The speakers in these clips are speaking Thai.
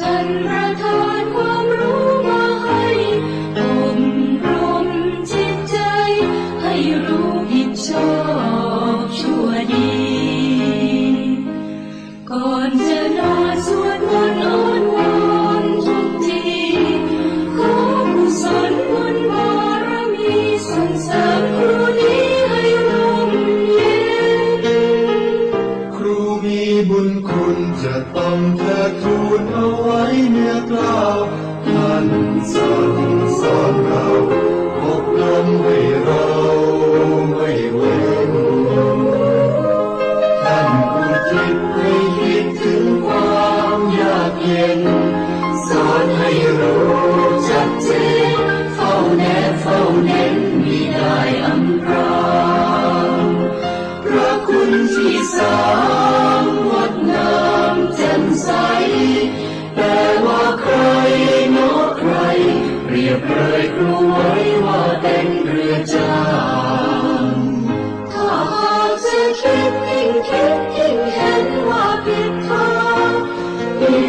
Jesus. ระต้องเธอทูลเอาไว้เนื้อกล้าท่านสองสอนเราอบรมให้เราไม่เว้นท่านผู้คิด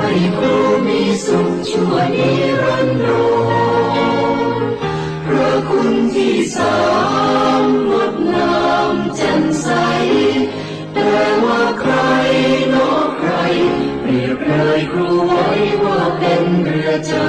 ให้ครูมีสุขชั่วนิรันดร์พระคุณที่สามงดงามแจ่มใส แต่ว่าใครนใครเปรียบเลยครูไว้ว่าเป็นเรือจ้า